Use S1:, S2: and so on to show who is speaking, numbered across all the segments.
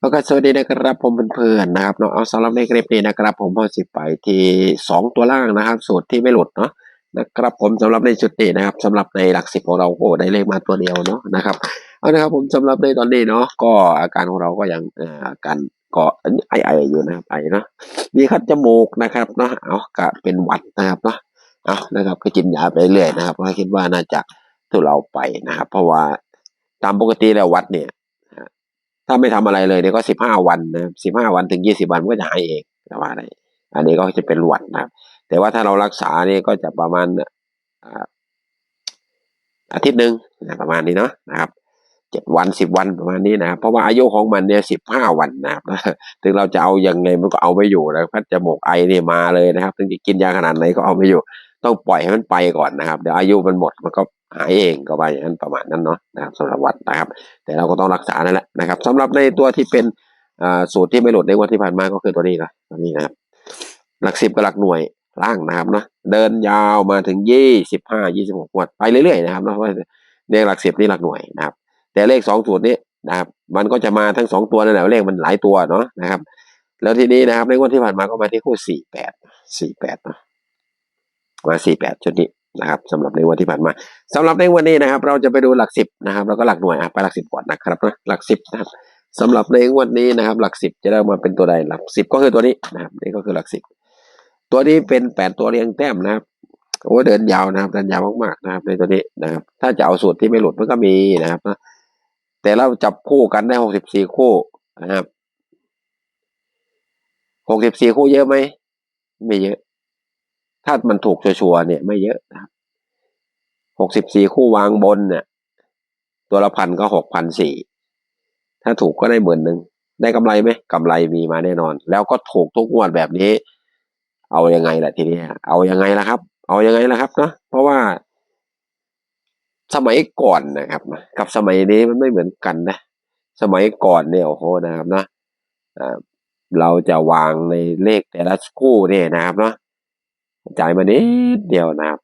S1: แล้วก็สวัสดีนะครับผมเพื่อนๆนะครับเนาะเอาสำหรับในคลิปนี้นะครับ ผมพอสิไปที่สองตัวล่างนะครับสูตรที่ไม่หลุดเนาะนะครับผมสำหรับในจุดนี้นะครับสำหรับในหลักสิบของเราโอ้ได้เลขมาตัวเดียวเนาะนะครับเอานะครับผมสำหรับในตอนนี้เนาะก็อาการของเราก็ยังอ่าการก็ไอไอๆอยู่นะครับไอเนาะมีคัดจมูกนะครับเนาะเอากะเป็นหวัดนะครับเนาะเอานะครับก็กินยาไปเรื่อยนะครับเพราะคิดว่าน่าจะทุเราไปนะครับ เพราะว่าตามปกติแล้ววัดเนี่ย ถ้าไม่ทำอะไรเลยเนี่ยก็สิบห้าวันนะสิบห้าวันถึงยี่สิบวันมันก็จะหายเองแต่ว่าอะไรอันนี้ก็จะเป็นหวัดนะครับ แต่ว่าถ้าเรารักษาเนี่ยก็จะประมาณอาทิตย์หนึ่งประมาณนี้เนาะนะครับเจ็ดวันสิบวันประมาณนี้นะเพราะว่าอายุของมันเนี่ยสิบห้าวันนะครับถึงเราจะเอายังไงมันก็เอาไม่อยู่นะพัดจมูกไอเนี่ยมาเลยนะครับ ถึงจะกินยาขนาดไหนก็เอาไม่อยู่ ต้องปล่อยให้มันไปก่อนนะครับเดี๋ยวอายุมันหมดมันก็ หายเองก็ไปอย่างนั้นประมาณนั้นเนาะนะครับสำหรับวัดนะครับ แต่เราก็ต้องรักษานั่นแหละนะครับสำหรับในตัวที่เป็นอ่าสูตรที่ไม่หลุดในวันที่ผ่านมาก็คือตัวนี้นะตัวนี้นะครับ หลักสิบกับหลักหน่วยล่างนะครับเนาะเดินยาวมาถึงยี่สิบห้ายี่สิบหกงวดไปเรื่อยๆนะครับเนาะว่าเลขหลักสิบนี่หลักหน่วยนะครับ แต่เลขสองสูตรนี้นะครับ มันก็จะมาทั้งสองตัวนั่นแหละเลขมันหลายตัวเนาะนะครับ แล้วทีนี้นะครับในงวดที่ผ่านมาก็มาที่คู่สี่แปดสี่แปดนะมาสี่แปดชุดนี้ นะครับสำหรับในวันที่ผ่านมาสำหรับในวันนี้นะครับ เราจะไปดูหลักสิบนะครับ แล้วก็หลักหน่วยอะไปหลักสิบก่อนนะครับนะหลักสิบนะครับสำหรับในวันนี้นะครับ หลักสิบจะได้มาเป็นตัวใดหลักสิบก็คือตัวนี้นะครับ นี่ก็คือหลักสิบตัวนี้เป็นแปดตัวเรียงแต้มนะครับโอ้เดินยาวนะครับเดินยาวมากๆนะครับ ในตัวนี้นะครับ ถ้าจะเอาสูตรที่ไม่หลุดมันก็มีนะครับนะแต่เราจับคู่กันได้หกสิบสี่คู่นะครับหกสิบสี่คู่เยอะไหมไม่เยอะ ถ้ามันถูกชัวร์เนี่ยไม่เยอะนะครับหกสิบสี่คู่วางบนเนี่ย ตัวละพันก็หกพันสี่ถ้าถูกก็ได้หมื่นหนึ่งได้กำไรไหมกำไรมีมาแน่นอน แล้วก็ถูกทุกงวดแบบนี้ เอายังไงล่ะทีนี้เอายังไงล่ะครับ เอายังไงล่ะครับเนาะเพราะว่า สมัยก่อนนะครับนะกับสมัยนี้มันไม่เหมือนกันนะสมัยก่อนเนี่ยโอ้โหนะครับนะเราจะวางในเลขแต่ละคู่เนี่ยนะครับเนาะ จ่ายมานิดเดียวนะครับ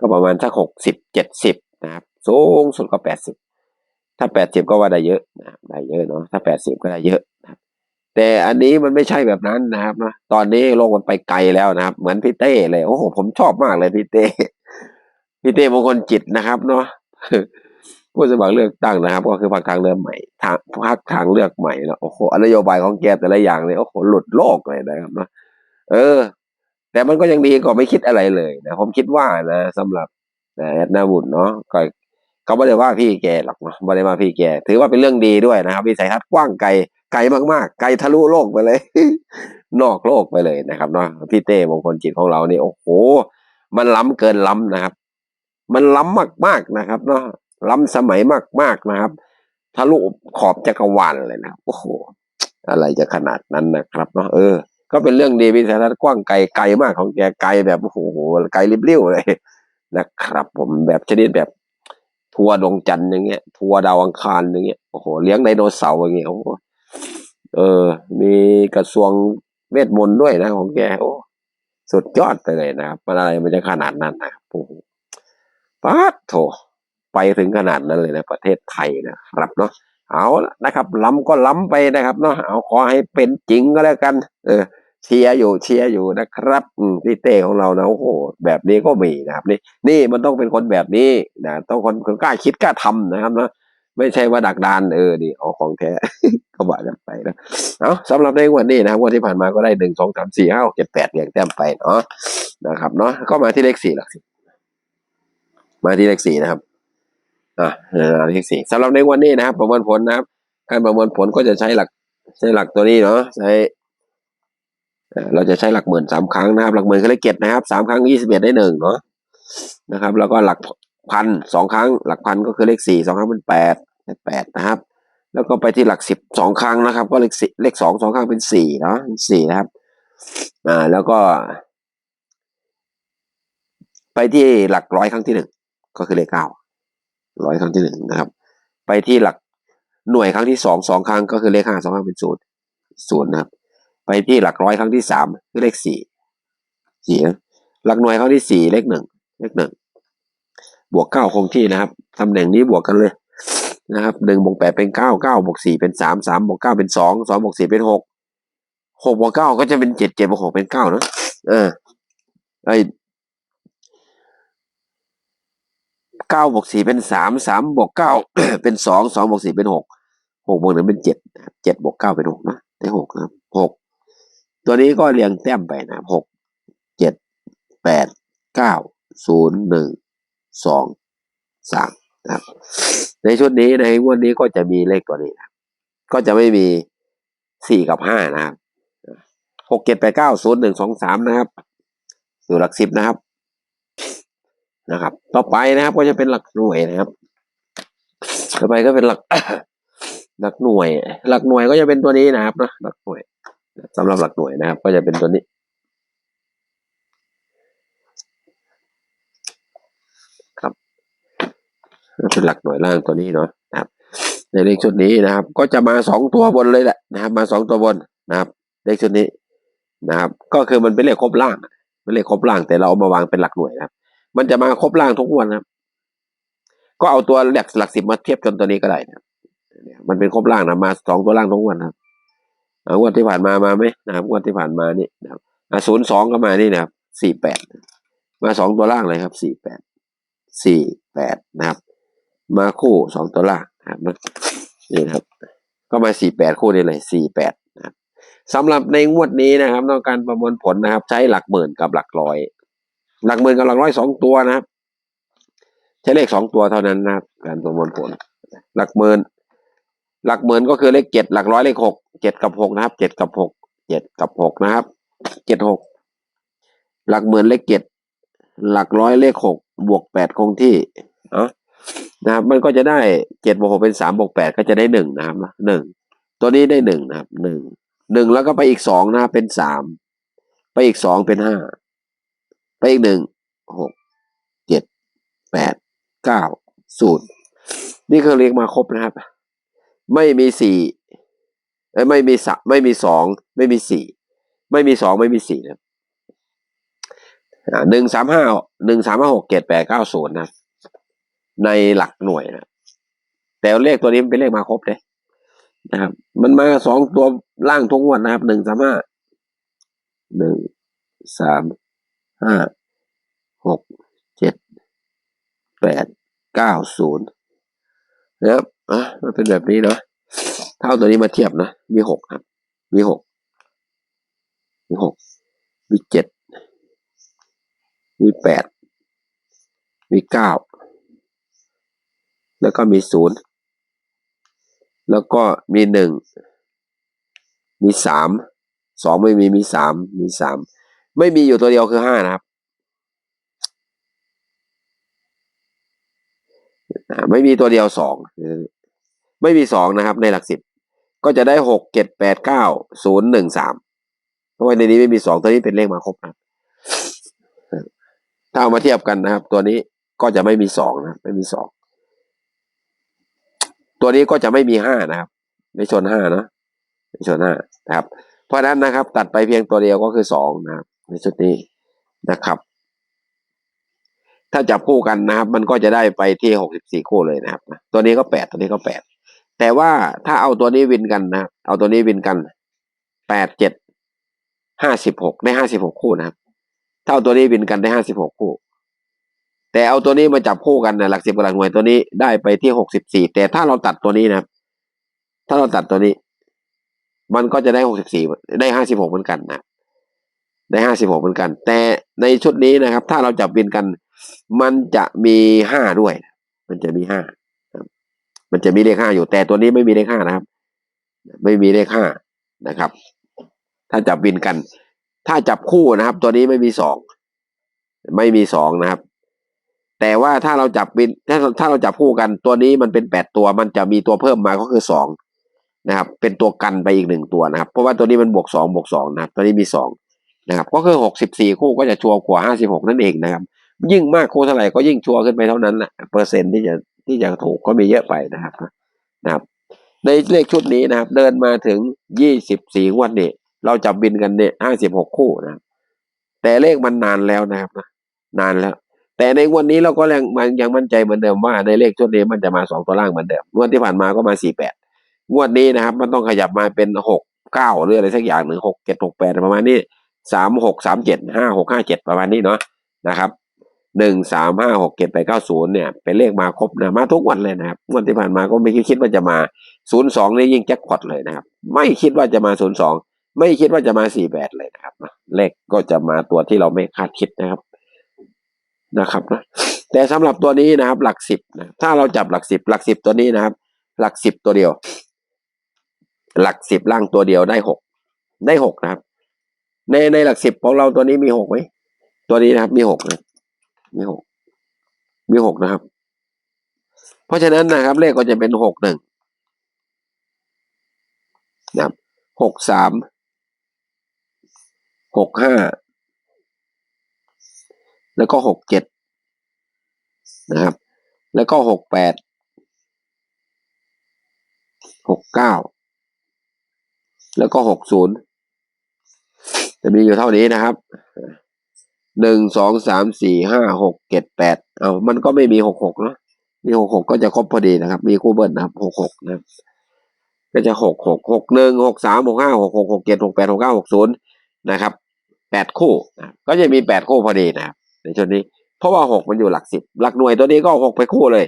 S1: ก็ประมาณสักหกสิบเจ็ดสิบนะครับ สูงสุดก็แปดสิบถ้าแปดสิบก็ว่าได้เยอะนะได้เยอะเนาะถ้าแปดสิบก็ได้เยอะนะครับแต่อันนี้มันไม่ใช่แบบนั้นนะครับนะตอนนี้โลกมันไปไกลแล้วนะครับ เหมือนพี่เต้เลยโอ้โหผมชอบมากเลยพี่เต้พี่เต้มงคลจิตนะครับเนาะผู้สมัครเลือกตั้งนะครับ ก็คือพรรคทางเลือกใหม่ทางพรรคทางเลือกใหม่นะโอ้โหนโยบายของแกแต่ละอย่างเลยโอ้โหหลุดโลกเลยนะครับเนาะเออ แต่มันก็ยังดีกว่าไม่คิดอะไรเลยนะผมคิดว่านะสำหรับนะแอดนาบุญเนาะก็เขาไม่ได้ว่าพี่แกหรอกเนาะไม่ได้ว่าพี่แก ถือว่าเป็นเรื่องดีด้วยนะครับวิสัยทัศน์กว้างไกลไกลมากๆ ไกลทะลุโลกไปเลย นอกโลกไปเลยนะครับเนาะพี่เต้มงคลจิตของเรานี่โอ้โห มันล้ำเกินล้ำนะครับ มันล้ำมากๆนะครับเนาะล้ำสมัยมากๆนะครับทะลุขอบจักรวาลเลยนะโอ้โหอะไรจะขนาดนั้นนะครับเนาะเออ ก็เป็นเรื่องดีวิสัยทัศน์กว้างไกลไกลมากของแกไกลแบบโอ้โหไกลริบเรี่ยวเลยนะครับ ผมแบบชนิดแบบทัวดวงจันทร์อย่างเงี้ยทัวดาวอังคารอย่างเงี้ยโอ้โหเลี้ยงไดโนเสาร์อย่างเงี้ยโอ้โหเออ มีกระทรวงเวทมนต์ด้วยนะของแกโอ้สุดยอดไปเลยนะครับมันอะไรมันจะขนาดนั้นนะโอ้โหปาดโถไปถึงขนาดนั้นเลยนะประเทศไทยนะครับเนาะเอานะครับล้ำก็ล้ำไปนะครับเนาะเอาขอให้เป็นจริงก็แล้วกัน เออ เชียร์อยู่เชียร์อยู่นะครับพี่เต้ของเรานะโอ้โหแบบนี้ก็มีนะครับ นี่นี่มันต้องเป็นคนแบบนี้นะต้องคนคนกล้าคิดกล้าทำนะครับเนาะไม่ใช่ว่าดักดานเออนี่เอาของแท้ก็ว่ากันไปนะเอาสำหรับในวันนี้นะครับวันที่ผ่านมาก็ได้หนึ่งสองสามสี่ห้าเจ็ดแปดเรียงแต้มไปเนาะนะครับเนาะก็มาที่เลขสี่หลักสิมาที่เลขสี่นะครับอ่าเลขสี่สำหรับในวันนี้นะครับ ประเมินผลนะครับ การประเมินผลก็จะใช้หลักใช้หลักตัวนี้เนาะใช้ เราจะใช้หลักหมื่นสามครั้งนะครับ หลักหมื่นคือเลขเจ็ดนะครับสามครั้งยี่สิบเอ็ดได้หนึ่งเนาะนะครับ แล้วก็หลักพันสองครั้ง หลักพันก็คือเลขสี่สองครั้งเป็นแปดได้แปดนะครับ แล้วก็ไปที่หลักสิบสองครั้งนะครับ ก็เลขสี่เลขสองสองครั้งเป็นสี่เนาะสี่นะครับอ่าแล้วก็ ไปที่หลักร้อยครั้งที่หนึ่งก็คือเลขเก้าร้อยครั้งที่หนึ่งนะครับ ไปที่หลักหน่วยครั้งที่สองสองครั้งก็คือเลขห้าสองครั้งเป็นศูนย์ศูนย์นะครับ ไปที่หลักร้อยครั้งที่สามคือเลขสี่สี่นะหลักหน่วยครั้งที่สี่เลขหนึ่งเลขหนึ่งบวกเก้าคงที่นะครับตำแหน่งนี้บวกกันเลยนะครับหนึ่งบวกแปดเป็นเก้าเก้าบวกสี่เป็นสามสามบวกเก้าเป็นสองสองบวกสี่เป็นหกหกบวกเก้าก็จะเป็นเจ็ดเจ็ดบวกหกเป็นเก้านะเออไอเก้าบวกสี่เป็นสามสามบวกเก้าเป็นสองสองบวกสี่เป็นหกหกบวกหนึ่งเป็นเจ็ดเจ็ดบวกเก้าเป็นหกนะได้หกนะหก ตัวนี้ก็เรียงแต้มไปนะหกเจ็ดแปดเก้าศูนย์หนึ่งสองสามนะครับ ในชุดนี้ในงวดนี้ก็จะมีเลขตัวนี้นะก็จะไม่มีสี่กับห้านะครับหกเจ็ดแปดเก้าศูนย์หนึ่งสองสามนะครับ อยู่หลักสิบนะครับนะครับ ต่อไปนะครับ ก็จะเป็นหลักหน่วยนะครับ ต่อไปก็เป็นหลักหลักหน่วย หลักหน่วยก็จะเป็นตัวนี้นะครับนะหลักหน่วย สำหรับหลักหน่วยนะครับ ก็จะเป็นตัวนี้ ครับเป็นหลักหน่วยล่างตัวนี้เนาะนะครับ ในเลขชุดนี้นะครับ ก็จะมาสองตัวบนเลยแหละนะครับ มาสองตัวบนนะครับ เลขชุดนี้นะครับ ก็คือมันเป็นเลขครบล่างเป็นเลขครบล่างแต่เราเอามาวางเป็นหลักหน่วยนะครับ มันจะมาครบล่างทุกวันนะครับ ก็เอาตัวหลักหลักสิบมาเทียบจนตัวนี้ก็ได้นะครับเนี่ยมันเป็นครบล่างนะมาสองตัวล่างทุกวันนะครับ งวดที่ผ่านมามาไหมนะครับงวดที่ผ่านมานี่นะครับศูนย์สองก็มานี่นะครับสี่แปดมาสองตัวล่างเลยครับสี่แปดสี่แปดนะครับ มาคู่สองตัวล่างนะครับนี่นะครับ ก็มาสี่แปดคู่นี้เลยสี่แปดนะครับสำหรับในงวดนี้นะครับต้องการประมวลผลนะครับ ใช้หลักหมื่นกับหลักร้อย หลักหมื่นกับหลักร้อยสองตัวนะครับ ใช้เลขสองตัวเท่านั้นนะครับ การประมวลผล หลักหมื่น หลักหมื่นก็คือเลขเจ็ดหลักร้อยเลขหกเจ็ดกับหกนะครับเจ็ดกับหกเจ็ดกับหกนะครับเจ็ดหกหลักหมื่นเลขเจ็ดหลักร้อยเลขหกบวกแปดคงที่เนาะนะครับมันก็จะได้เจ็ดบวกหกเป็นสามบวกแปดก็จะได้หนึ่งนะครับหนึ่งตัวนี้ได้หนึ่งนะครับหนึ่งหนึ่งแล้วก็ไปอีกสองนะครับเป็นสามไปอีกสองเป็นห้าไปอีกหนึ่งหกเจ็ดแปดเก้าศูนย์นี่คือเรียงมาครบนะครับ ไม่มีสี่ไม่มีสามไม่มีสองไม่มีสี่ไม่มีสองไม่มีสี่นะหนึ่งสามห้าหนึ่งสามห้าหกเจ็ดแปดเก้าศูนย์นะในหลักหน่วยนะแต่เลขตัวนี้มันเป็นเลขมาครบเลยนะครับ มันมาสองตัวล่างทุกงวดนะครับหนึ่งสามห้าหนึ่งสามห้าหกเจ็ดแปดเก้าศูนย์นะครับ อะมันเป็นแบบนี้เนาะเท่าตัวนี้มาเทียบนะมีหกครับ มีหกมีหกมีเจ็ดมีแปดมีเก้าแล้วก็มีศูนย์แล้วก็มีหนึ่งมีสามสองไม่มีมีสามมีสามไม่มีอยู่ตัวเดียวคือห้านะครับ ไม่มีตัวเดียวสอง ไม่มีสองนะครับ ในหลักสิบก็จะได้หกเจ็ดแปดเก้าศูนย์หนึ่งสามเพราะว่าในนี้ไม่มีสองตัวนี้เป็นเลขมาครบนะถ้าเอามาเทียบกันนะครับ ตัวนี้ก็จะไม่มีสองนะไม่มีสองตัวนี้ก็จะไม่มีห้านะครับไม่ชนห้านะไม่ชนห้านะครับ เพราะนั้นนะครับ ตัดไปเพียงตัวเดียวก็คือสองนะครับ ในชุดนี้นะครับ ถ้าจับคู่กันนะครับ มันก็จะได้ไปที่หกสิบสี่คู่เลยนะครับ ตัวนี้ก็แปดตัวนี้ก็แปด แต่ว่าถ้าเอาตัวนี้วินกันนะเอาตัวนี้วินกันแปดเจ็ดห้าสิบหกได้ห้าสิบหกคู่นะครับถ้าเอาตัวนี้วินกันได้ห้าสิบหกคู่ แต่เอาตัวนี้มาจับคู่กันนะหลักสิบกับหลักหน่วยตัวนี้ได้ไปที่หกสิบสี่แต่ถ้าเราตัดตัวนี้นะถ้าเราตัดตัวนี้ มันก็จะได้หกสิบสี่ได้ห้าสิบหกเหมือนกันนะได้ห้าสิบหกเหมือนกัน แต่ในชุดนี้นะครับ ถ้าเราจับวินกัน มันจะมีห้าด้วย มันจะมีห้า มันจะมีเลขห้าอยู่แต่ตัวนี้ไม่มีเลขห้านะครับ ไม่มีเลขห้านะครับ ถ้าจับวินกัน ถ้าจับคู่นะครับ ตัวนี้ไม่มีสองไม่มีสองนะครับ แต่ว่าถ้าเราจับวินถ้าถ้าเราจับคู่กันตัวนี้มันเป็นแปดตัว มันจะมีตัวเพิ่มมาก็คือสองนะครับ เป็นตัวกันไปอีกหนึ่งตัวนะครับ เพราะว่าตัวนี้มันบวกสองบวกสองนะครับ ตัวนี้มีสองนะครับ ก็คือหกสิบสี่คู่ก็จะชัวร์กว่าห้าสิบหกนั่นเองนะครับ ยิ่งมากคู่เท่าไหร่ก็ยิ่งชัวร์ขึ้นไปเท่านั้นแหละเปอร์เซ็นต์ที่จะ ที่จะถูกก็มีเยอะไปนะครับนะครับ ในเลขชุดนี้นะครับ เดินมาถึงยี่สิบสี่วดนี่เราจับบินกันเนี่ยห้าสิบหกคู่นะแต่เลขมันนานแล้วนะครับนานแล้ว แต่ในวดนี้เราก็ยังมันยังมั่นใจเหมือนเดิมว่าในเลขชุดนี้มันจะมาสองตัวล่างเหมือนเดิมงวดที่ผ่านมาก็มาสี่แปดงวดนี้นะครับ มันต้องขยับมาเป็นหกเก้าหรืออะไรสักอย่างหนึ่งหกเจ็ดหกแปดประมาณนี้สามหกสามเจ็ดห้าหกห้าเจ็ดประมาณนี้เนาะนะครับ หนึ่งสามห้าหกเจ็ดแปดเก้าศูนย์เนี่ยเป็นเลขมาครบนะมาทุกวันเลยนะครับงวดที่ผ่านมาก็ไม่คิดว่าจะมาศูนย์สองนี่ยิ่งแจ็คพอตเลยนะครับ ไม่คิดว่าจะมาศูนย์สองไม่คิดว่าจะมาสี่แปดเลยนะครับนะเลขก็จะมาตัวที่เราไม่คาดคิดนะครับนะครับนะแต่สำหรับตัวนี้นะครับ หลักสิบนะถ้าเราจับหลักสิบหลักสิบตัวนี้นะครับ หลักสิบตัวเดียว หลักสิบล่างตัวเดียวได้หกได้หกนะครับ ในในหลักสิบของเราตัวนี้มีหกไหมตัวนี้นะครับมีหกนะ มีหกมีหกนะครับ เพราะฉะนั้นนะครับ เลขก็จะเป็นหกหนึ่งนะครับหกสามหกห้าแล้วก็หกเจ็ดนะครับ แล้วก็หกแปดหกเก้าแล้วก็หกศูนย์จะมีอยู่เท่านี้นะครับ หนึ่งสองสามสี่ห้าหกเจ็ดแปดเอามันก็ไม่มีหกหกเนาะมีหกหกก็จะครบพอดีนะครับ มีคู่เบิร์นะครับหกหกนะก็จะหกหกหกหนึ่งหกสามหกห้าหกหกหกเจ็ดหกแปดหกเก้าหกศูนย์นะครับแปดคู่นะก็จะมีแปดคู่พอดีนะครับในชุดนี้ เพราะว่าหกมันอยู่หลักสิบหลักหน่วยตัวนี้ก็เอาหกไปคู่เลย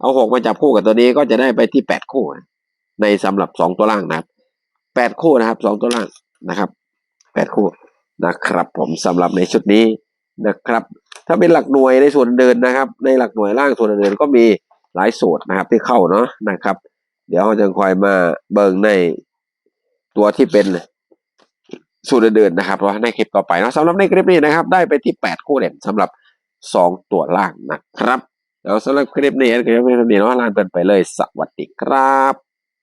S1: เอาหกมาจับคู่กับตัวนี้ก็จะได้ไปที่แปดคู่ ในสำหรับสองตัวล่างนะครับแปดคู่นะครับสองตัวล่างนะครับแปดคู่ นะครับผมสำหรับในชุดนี้นะครับ ถ้าเป็นหลักหน่วยในส่วนเดินนะครับ ในหลักหน่วยล่างส่วนเดินก็มีหลายสูตรนะครับที่เข้าเนาะนะครับ เดี๋ยวเราจะคอยมาเบิ่งในตัวที่เป็นสูตรเดินนะครับเพราะในคลิปต่อไปเนาะสำหรับในคลิปนี้นะครับ ได้ไปที่แปดคู่เด่นสำหรับสองตัวล่างนะครับแล้วสำหรับคลิปนี้ก็ยังไม่ทันดีเนาะลาไปเลยสวัสดีครับ